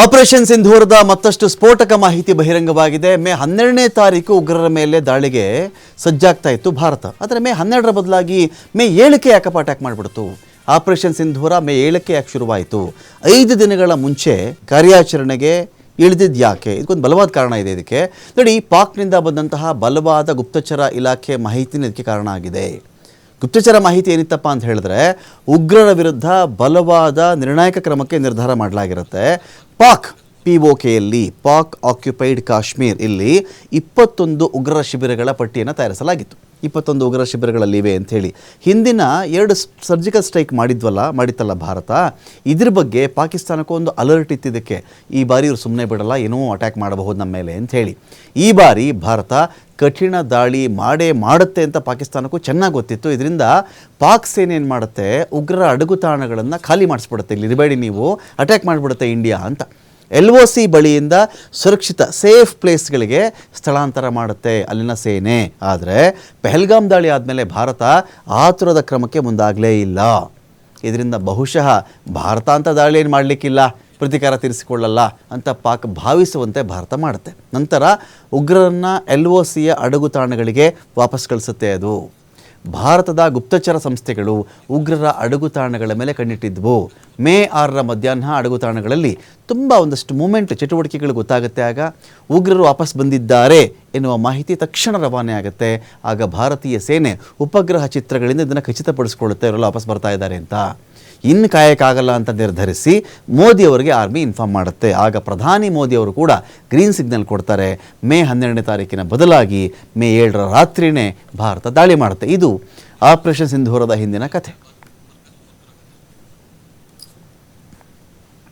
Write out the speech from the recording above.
Operation ಸಿಂಧೂರದ ಮತ್ತಷ್ಟು ಸ್ಫೋಟಕ ಮಾಹಿತಿ ಬಹಿರಂಗವಾಗಿದೆ. ಮೇ ಹನ್ನೆರಡನೇ ತಾರೀಕು ಉಗ್ರರ ಮೇಲೆ ದಾಳಿಗೆ ಸಜ್ಜಾಗ್ತಾ ಇತ್ತು ಭಾರತ. ಆದರೆ ಮೇ ಹನ್ನೆರಡರ ಬದಲಾಗಿ ಮೇ ಏಳಕ್ಕೆ ಯಾಕಪ್ಪ ಅಟ್ಯಾಕ್ ಮಾಡಿಬಿಡ್ತು? ಆಪರೇಷನ್ ಸಿಂಧೂರ ಮೇ ಏಳಕ್ಕೆ ಯಾಕೆ ಶುರುವಾಯಿತು? ಐದು ದಿನಗಳ ಮುಂಚೆ ಕಾರ್ಯಾಚರಣೆಗೆ ಇಳಿದಿದ್ದು ಯಾಕೆ? ಇದಕ್ಕೊಂದು ಬಲವಾದ ಕಾರಣ ಇದೆ ಇದಕ್ಕೆ. ನೋಡಿ, ಪಾಕ್ನಿಂದ ಬಂದಂತಹ ಬಲವಾದ ಗುಪ್ತಚರ ಇಲಾಖೆ ಮಾಹಿತಿನೇ ಇದಕ್ಕೆ ಕಾರಣ ಆಗಿದೆ. ಗುಪ್ತಚರ ಮಾಹಿತಿ ಏನಿತ್ತಪ್ಪ ಅಂತ ಹೇಳಿದ್ರೆ ಉಗ್ರರ ವಿರುದ್ಧ ಬಲವಾದ ನಿರ್ಣಾಯಕ ಕ್ರಮಕ್ಕೆ ನಿರ್ಧಾರ ಮಾಡಲಾಗಿರುತ್ತೆ. ಪಾಕ್ ಪಿ ಪಾಕ್ ಆಕ್ಯುಪೈಡ್ ಕಾಶ್ಮೀರ್ ಇಲ್ಲಿ ಇಪ್ಪತ್ತೊಂದು ಉಗ್ರ ಶಿಬಿರಗಳ ಪಟ್ಟಿಯನ್ನು ತಯಾರಿಸಲಾಗಿತ್ತು. ಇಪ್ಪತ್ತೊಂದು ಉಗ್ರ ಶಿಬಿರಗಳಲ್ಲಿವೆ ಅಂಥೇಳಿ ಹಿಂದಿನ ಎರಡು ಸರ್ಜಿಕಲ್ ಸ್ಟ್ರೈಕ್ ಮಾಡಿದ್ವಲ್ಲ, ಮಾಡಿತ್ತಲ್ಲ ಭಾರತ? ಇದ್ರ ಬಗ್ಗೆ ಪಾಕಿಸ್ತಾನಕ್ಕೂ ಒಂದು ಅಲರ್ಟ್ ಇತ್ತಿದ್ದಕ್ಕೆ. ಈ ಬಾರಿ ಇವರು ಸುಮ್ಮನೆ ಬಿಡಲ್ಲ, ಏನೋ ಅಟ್ಯಾಕ್ ಮಾಡಬಹುದು ನಮ್ಮ ಮೇಲೆ ಅಂಥೇಳಿ ಈ ಬಾರಿ ಭಾರತ ಕಠಿಣ ದಾಳಿ ಮಾಡೇ ಮಾಡುತ್ತೆ ಅಂತ ಪಾಕಿಸ್ತಾನಕ್ಕೂ ಚೆನ್ನಾಗಿ ಗೊತ್ತಿತ್ತು. ಇದರಿಂದ ಪಾಕ್ ಸೇನೆ ಏನು ಮಾಡುತ್ತೆ? ಉಗ್ರರ ಅಡಗುತಾಣಗಳನ್ನು ಖಾಲಿ ಮಾಡಿಸ್ಬಿಡುತ್ತೆ. ಇಲ್ಲಿ ಇರಬೇಡಿ ನೀವು ಅಟ್ಯಾಕ್ ಮಾಡಿಬಿಡುತ್ತೆ ಇಂಡಿಯಾ ಅಂತ. ಎಲ್ ಒ ಸಿ ಬಳಿಯಿಂದ ಸುರಕ್ಷಿತ ಸೇಫ್ ಪ್ಲೇಸ್ಗಳಿಗೆ ಸ್ಥಳಾಂತರ ಮಾಡುತ್ತೆ ಅಲ್ಲಿನ ಸೇನೆ. ಆದರೆ ಪೆಹಲ್ಗಾಮ್ ದಾಳಿ ಆದಮೇಲೆ ಭಾರತ ಆತುರದ ಕ್ರಮಕ್ಕೆ ಮುಂದಾಗಲೇ ಇಲ್ಲ. ಇದರಿಂದ ಬಹುಶಃ ಭಾರತ ಅಂತ ದಾಳಿ ಏನು ಮಾಡಲಿಕ್ಕಿಲ್ಲ? ಪ್ರತೀಕಾರ ತೀರಿಸಿಕೊಳ್ಳಲ್ಲ ಅಂತ ಪಾಕ್ ಭಾವಿಸುವಂತೆ ಭಾರತ ಮಾಡುತ್ತೆ. ನಂತರ ಉಗ್ರರನ್ನು ಎಲ್ ಒ ಸಿಯ ಅಡಗುತಾಣಗಳಿಗೆ ವಾಪಸ್ ಕಳಿಸುತ್ತೆ ಅದು. ಭಾರತದ ಗುಪ್ತಚರ ಸಂಸ್ಥೆಗಳು ಉಗ್ರರ ಅಡಗುತಾಣಗಳ ಮೇಲೆ ಕಣ್ಣಿಟ್ಟಿದ್ವು. ಮೇ ಆರರ ಮಧ್ಯಾಹ್ನ ಅಡಗುತಾಣಗಳಲ್ಲಿ ತುಂಬ ಒಂದಷ್ಟು ಮೂಮೆಂಟ್, ಚಟುವಟಿಕೆಗಳು ಗೊತ್ತಾಗುತ್ತೆ. ಆಗ ಉಗ್ರರು ವಾಪಸ್ ಬಂದಿದ್ದಾರೆ ಎನ್ನುವ ಮಾಹಿತಿ ತಕ್ಷಣ ರವಾನೆ ಆಗುತ್ತೆ. ಆಗ ಭಾರತೀಯ ಸೇನೆ ಉಪಗ್ರಹ ಚಿತ್ರಗಳಿಂದ ಇದನ್ನು ಖಚಿತಪಡಿಸ್ಕೊಳ್ಳುತ್ತೆ, ಇವರೆಲ್ಲ ವಾಪಸ್ ಬರ್ತಾ ಇದ್ದಾರೆ ಅಂತ. ಇನ್ನು ಕಾಯಕ್ಕಾಗಲ್ಲ ಅಂತ ನಿರ್ಧರಿಸಿ ಮೋದಿ ಅವರಿಗೆ ಆರ್ಮಿ ಇನ್ಫಾರ್ಮ್ ಮಾಡುತ್ತೆ. ಆಗ ಪ್ರಧಾನಿ ಮೋದಿ ಅವರು ಕೂಡ ಗ್ರೀನ್ ಸಿಗ್ನಲ್ ಕೊಡ್ತಾರೆ. ಮೇ ಹನ್ನೆರಡನೇ ತಾರೀಕಿನ ಬದಲಾಗಿ ಮೇ ಏಳರ ರಾತ್ರಿನೇ ಭಾರತ ದಾಳಿ ಮಾಡುತ್ತೆ. ಇದು ಆಪರೇಷನ್ ಸಿಂಧೂರದ ಹಿಂದಿನ ಕಥೆ.